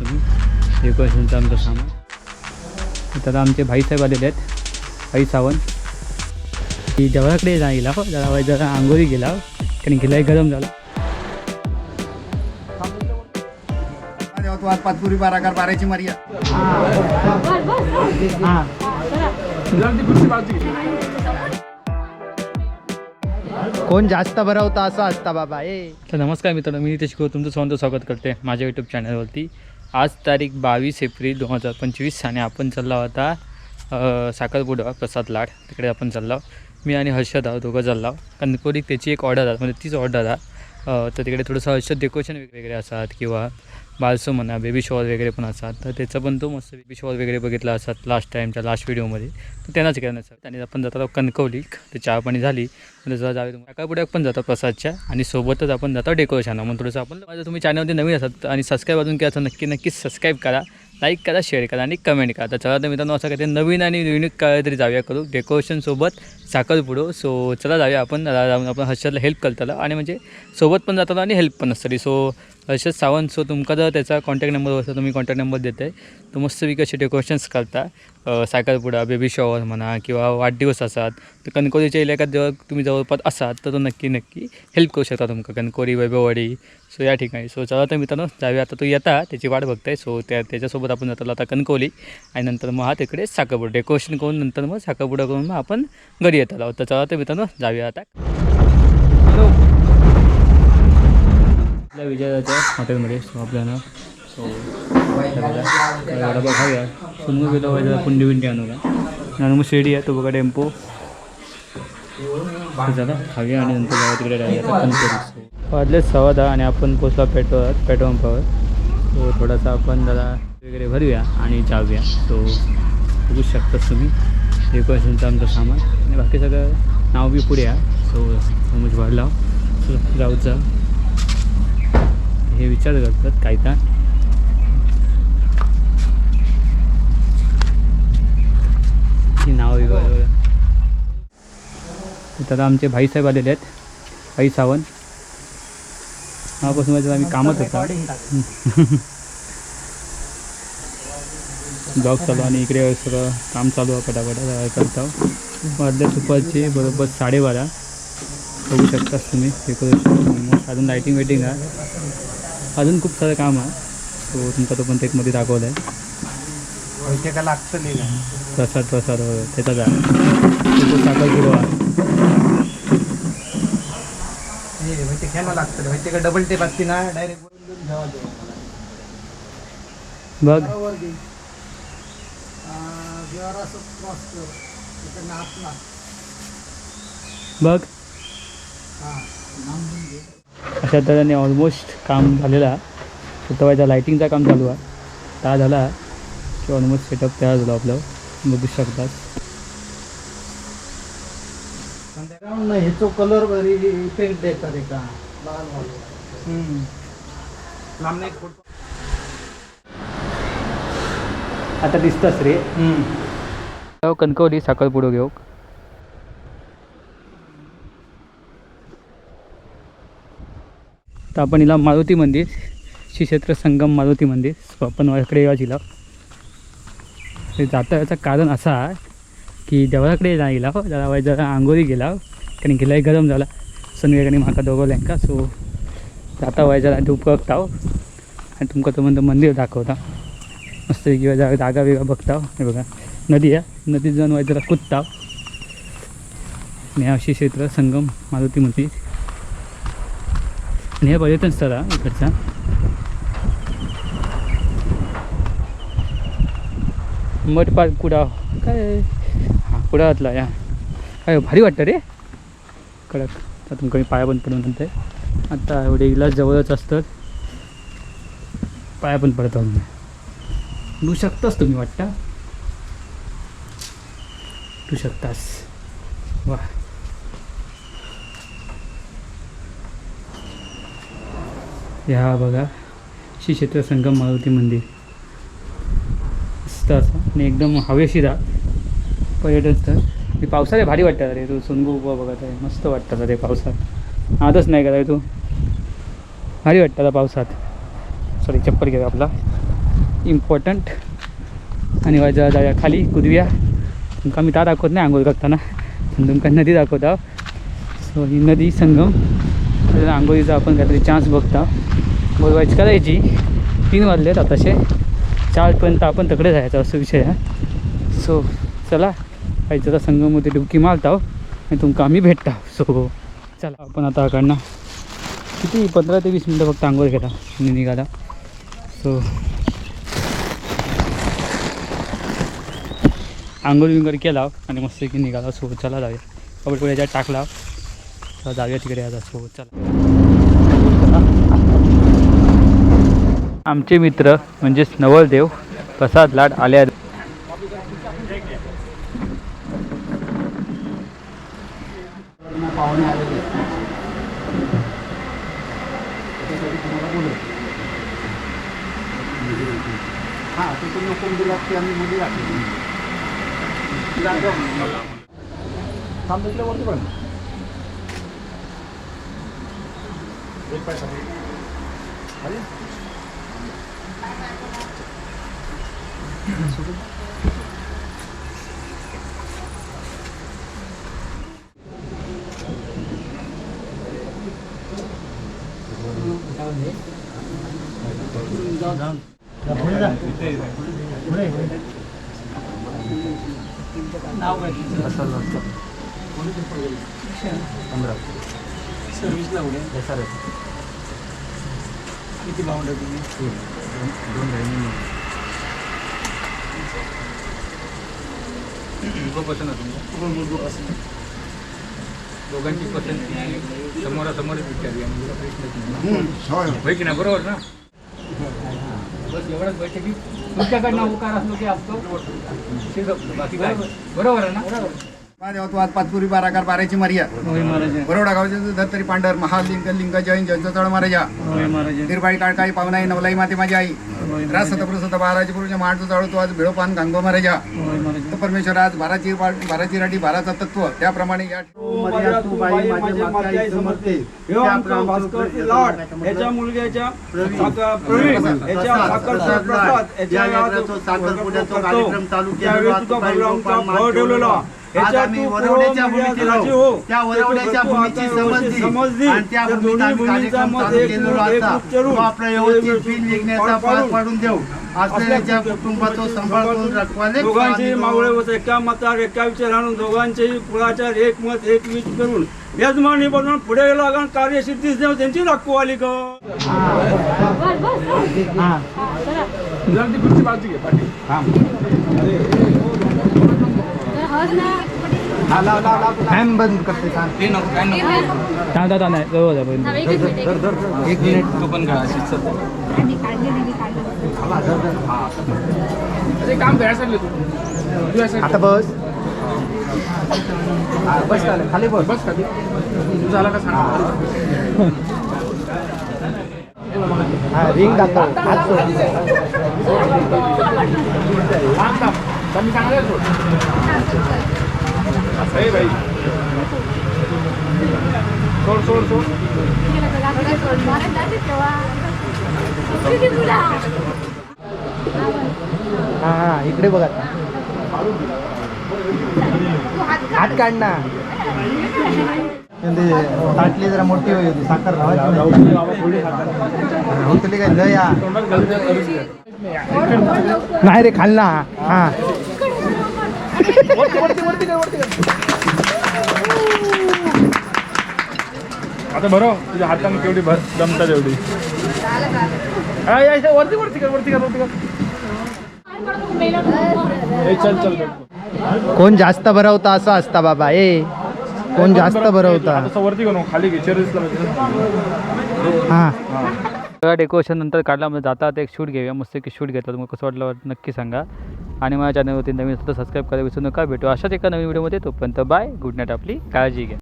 तुम्ही. डेकोरेशनचं आमचं सामान. तर आमचे भाईसाहेब आलेले आहेत. भाई सावंत. की देवळाकडे जा गेला हो. जरा जरा आंघोळी गेला हो. कारण गेलाय गरम झाला. पाचपुरी बाराकार बाराची मारिया कोण जास्त भरवता असं असता बाबा ए. तर नमस्कार मित्रांनो मी नितेश गौतम तुमचं स्वागत करते माझ्या यूट्यूब चॅनलवरती आज तारीख बावीस एप्रिल दोन हजार पंचवीस आणि आपण चालला होता साखरपुडा प्रसाद लाड. तिकडे आपण चाललो मी आणि हर्षद आहोत दोघं चाललो कणकोरी त्याची एक ऑर्डर आहे म्हणजे तीच ऑर्डर आहे तर तिकडे थोडंसं हर्षद डेकोरेशन वेगवेगळे असतात किंवा बालसो म्हणा बेबी शॉवर वगैरे पण असतात. तर त्याचं पण तो मस्त बेबी शॉवर वगैरे बघितला असतात लास्ट टाईमच्या लास्ट व्हिडिओमध्ये तर त्यांनाच करण्याचं. आणि आपण जातो कणकवली तर चहा पाणी झाली. जसं जरा जावे तुम्ही. पुढे पण जातो प्रसादच्या. आणि सोबतच आपण जातो डेकोरेशन म्हणून थोडंसं आपण माझं तुम्ही चॅनलमध्ये नवीन असतात आणि सबस्क्राईब अजून केलं असं नक्की नक्कीच सबस्क्राईब करा. लाईक करा शेअर करा आणि कमेंट करा. तर चला तर मित्रांनो असं काहीतरी नवीन आणि युनिक काहीतरी जाऊया करू. डेकोरेशनसोबत साखरपुडो. सो चला जाऊया आपण. जाऊन आपण हर्षदला हेल्प करताला. आणि म्हणजे सोबत पण जाताला आणि हेल्प पण असतली. सो हर्षद सावंत सो तुमका जर त्याचा कॉन्टॅक्ट नंबर असतो तुम्ही कॉन्टॅक्ट नंबर देते तो मस्तपैकी असे डेकोरेशन्स करता. साखरपुडा बेबी शॉवर म्हणा किंवा वाढदिवस असतात. तर कणकोरीच्या इलाक्यात जेव्हा तुम्ही जवळपास असाल तर तो नक्की नक्की हेल्प करू शकता तुमका. कणकोरी वैभववाडी सो या ठिकाणी. सो चला तर मित्रांनो जाऊया. आता तो येता त्याची वाट बघताय. सो त्या त्याच्यासोबत आपण जातो आता कणकोली आणि नंतर मग हा तिकडे साखरपुडा. डेकोरेशन करून नंतर मग साखरपुडा करून मग आपण घरी येत आलो तर चला तर मित्रांनो जाऊया आता. हॅलो. आपल्या विजयाच्या हॉटेलमध्ये सो आपल्याला सो बघाव्या सुनू गेला पाहिजे पुंडी विंडी आणू का आणि मग शिर्डी आहे तो बघा टेम्पो. झाला चला खाऊया आणि नंतर जाऊया तिकडे कणकवली. वाजलेच सव्वा दहा आणि आपण पोचलो पेट्रोल पेट्रोल पंपावर. सो थोडासा आपण जरा वगैरे भरूया आणि जाऊया तो बघू शकताच तुम्ही. डेकोरेशनचं आमचं सामान. आणि बाकी सगळं नाव बी पुढे या. सो समज वाढला जाऊचा हे विचार करतात काय तर. नाव वगैरे तर आमचे भाईसाहेब आलेले आहेत. भाई सावंत. तेव्हापासून माझं आम्ही कामच होता. ब्लॉग चालू आणि इकडे सगळं काम चालू आहे पटापटा करता? वाजल्या दुपारचे बरोबर साडेबारा. बघू शकताच तुम्ही डेकोरेशन अजून लाईटिंग वेटिंग आहे. अजून खूप सारं काम आहे. तो तुमचा तो पण ते मध्ये दाखवला आहे. प्रसाद प्रसाद वगैरे त्याचाच आहे तो साखर लागतं माहिती का डबल टेप असते ना डायरेक्ट बघ. बघ. अशा तऱ्हेने ऑलमोस्ट काम झालेलं. स्वतःच्या लाईटिंगचं काम चालू आहे. त्या झाला की ऑलमोस्ट सेटअप तयार झालं आपलं. बघू शकतात संध्याकाळ ह्याचो कलर इफेक्ट लहान लांब नाही आता दिसतंच रे कणकवली साखरपुडो घेऊ. तर आपण हिला मारुती मंदिर श्री क्षेत्र संगम मारुती मंदिर आपण वाकडे या जिला जाता याचं कारण असं आहे की देवळाकडे जाय गेला हो जरा वाईट जरा आंघोळी गेला हो. कारण गेलाय गरम झाला. संध्याकाळी म्हाका दोघं सो जाता वय जरा धूप बघताव. आणि तुमका तो म्हणतो मंदिर दाखवता. मस्त किंवा जागा जागा वेगळा बघता हे बघा नदी आहे. नदीत जाऊन वय जरा कुदता आणि अशी क्षेत्र संगम मारुती मंदिर आणि हे पर्यटन स्थळ आहे इकडचा. मठ पार्क कुडा काय? पुढ्यातला या. काय भारी वाटतं रे? कडक. तर तुमका मी पाया पण पडून म्हणते आता एवढे इलाज जवळच असतं पाया पण पडतो मी डू शकतास तुम्ही वाटता? डू शकतास. वा. ह्या बघा श्री क्षेत्र संगम मारुती मंदिर. मस्त असं. आणि एकदम हवेशीर आहे. पर्यटन स्थळ मी पावसाळ्यात भारी वाटतं रे तू सुनबू उभा बघत आहे. मस्त वाटतं रे पावसात. आजच नाही का रे तू. भारी वाटतं पावसात. सॉरी चप्पल घेऊ आपला. इम्पॉर्टंट आणि वाजा जाऊया खाली कुदव्या. तुमका मी ता दाखवत नाही आंघोळ करताना. पण तुमका नदी दाखवत आहो. सो ही नदी संगम. आंघोळीचा आपण काहीतरी चान्स बघता. बोलवायची करायची. तीन वाजलेत आताशे. चारपर्यंत आपण तकडे जायचं असं विषय आहे. सो चला. पाहिजे तर संगममध्ये डुबकी मारता हो. आणि तुमका आम्ही भेटता. सो चला आपण आता कडनं किती? पंधरा ते वीस मिनटं फक्त आंघोळ केला. आणि निघाला. सो आंघोळ विंगोळ केला आणि मस्त की निघाला. सो चला जाऊया. कपडे याच्यात टाकला. चला जाऊया तिकडे आता. सो चला. आमचे मित्र म्हणजेच नवलदेव प्रसाद लाड आले हां ते तुम्ही हुकूम दिला की आम्ही मुली राखली थांब तिकडे वरती पण एक पैसा अरे सर्व्हिसला उडे किती बाउंड तुम्ही? दोघांची पसंती समोरासमोरच विचारूया होय की नाही? बरोबर ना? बस एवढंच बैठकी. तुमच्याकडनं उपकार असलो की असतो बाकी काय? बरोबर आहे ना? आज पाचपुरी बाराकार बाराची मारिया. बरोडा गावचे धत्तरी पांढर महालिंग लिंग जैन जयंत तळ महाराजा. निर्बाळी काळकाळी पावनाई नवलाई माते माझी आई. राज सतप्रसत बाराजी पुरुष मांडतो जाळू तो आज भिडोपान गांगो महाराज तो परमेश्वर आज बाराची बाराची राठी बाराचा तत्व. त्याप्रमाणे या याच्या मुलग्याच्या कार्यक्रम चालू आज आम्ही तू वरवड्याच्या राजी आहोत. हो. त्या वरवड्याच्या भूमीची समजली आणि त्या भूमीत आम्ही भूमीचा कार्यक्रम मत चालू एक केलेलो असता. उच्चारून तो आपला व्यवस्थित एक- बिल निघण्याचा पार पाडून. देऊ. असलेल्या कुटुंबाचं सांभाळून रखवाले दोघांचेही मावळे होत एका मतावर एका विचारानं दोघांचेही कुळाचार एक मत एक वीज करून. यजमानी बनवून पुढे गेला कारण कार्यसिद्धीच देव त्यांची दाखवली ग. फॅन बंद करते सांग थांब थांब नाही जवळ जा पर्यंत. एक मिनिट तू पण सध्या. आता बस. हा, बस. खाली बस. बस खाली. झाला का हा रिंग दाखव. हात सोड. हा हा इकडे बघ आता. हात काढ ना. म्हणजे ताटली जरा मोठी होई होती साखर लावायची होतली काय? लय या. नाही रे आता बरं तुझ्या हाताने केवढी भर जमता तेवढी हा, वरती वरती कर वरती कर वरती कर. ए, चल चल. कोण जास्त भरवता असं असता बाबा ए. कोण जास्त भरवता तसं वरती करू खाली हा. डेकोरेशन नंतर काढला म्हणजे जातात एक शूट घेऊया मस्त की शूट घेतात. मग कसं वाटलं नक्की सांगा. आणि माझ्या चॅनलवरती नवीन सुद्धा सबस्क्राईब करायला विसरू नका. भेटू अशाच एका नवीन व्हिडिओमध्ये तोपर्यंत बाय गुड नाईट आपली. काळजी घ्या.